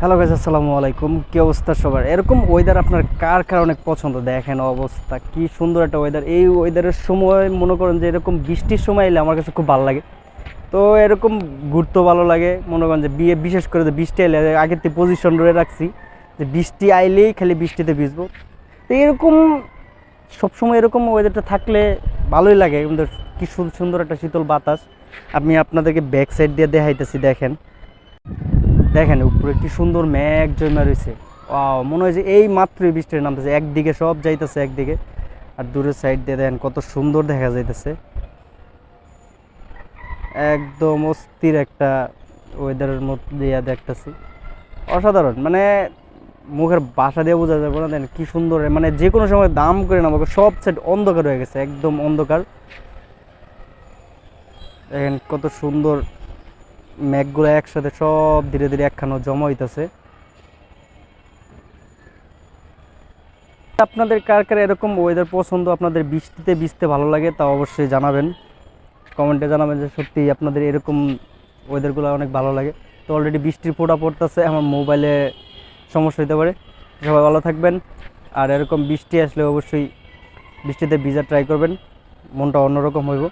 Hello guys আসসালামু আলাইকুম। কি অবস্থা সবার? এরকম ওয়েদার আপনার কার কার অনেক পছন্দ? দেখেন অবস্থা, কি সুন্দর একটা ওয়েদার এই ওয়েদারের সময় মনে করেন যে এরকম বৃষ্টির সময় এলে আমার কাছে খুব ভালো লাগে। তো এরকম ঘুরতেও ভালো লাগে। মনে করেন যে বিয়ে, বিশেষ করে যে বৃষ্টি এলে, আগের থেকে পজিশন রয়ে রাখছি যে বৃষ্টি আইলেই খালি বৃষ্টিতে ভিজবো। তো এরকম সবসময় এরকম ওয়েদারটা থাকলে ভালোই লাগে। কিন্তু কি সুন্দর একটা শীতল বাতাস। আমি আপনাদেরকে ব্যাক সাইড দিয়ে দেখাইতেছি, দেখেন। দেখেন, উপরে কি সুন্দর মেঘ জমা রয়েছে। ওয়াও, মনে হয় যে এই মাত্রই বৃষ্টি নামতেছে। একদিকে সব যাইতেছে একদিকে, আর দূরের সাইড দিয়ে দেখেন কত সুন্দর দেখা যাইতেছে। একদম অস্থির একটা ওয়েদারের মধ্যে দিয়ে দেখতেছি। অসাধারণ মানে মুখের বাসা দিয়ে বোঝা যাবে না, দেখেন কি সুন্দর মানে যে কোনো সময় দাম করে না সব সাইড অন্ধকার হয়ে গেছে, একদম অন্ধকার। দেখেন কত সুন্দর মেঘগুলো একসাথে সব ধীরে ধীরে একখানো জমা হইতেছে। আপনাদের কার কার এরকম ওয়েদার পছন্দ, আপনাদের বৃষ্টিতে ভিজতে ভালো লাগে তা অবশ্যই জানাবেন। কমেন্টে জানাবেন যে সত্যি আপনাদের এরকম ওয়েদারগুলো অনেক ভালো লাগে। তো অলরেডি বৃষ্টির ফোঁটা পড়তেছে, আমার মোবাইলে সমস্যা হতে পারে। সবাই ভালো থাকবেন। আর এরকম বৃষ্টি আসলে অবশ্যই বৃষ্টিতে ভিজা ট্রাই করবেন। মনটা অন্যরকম হইব।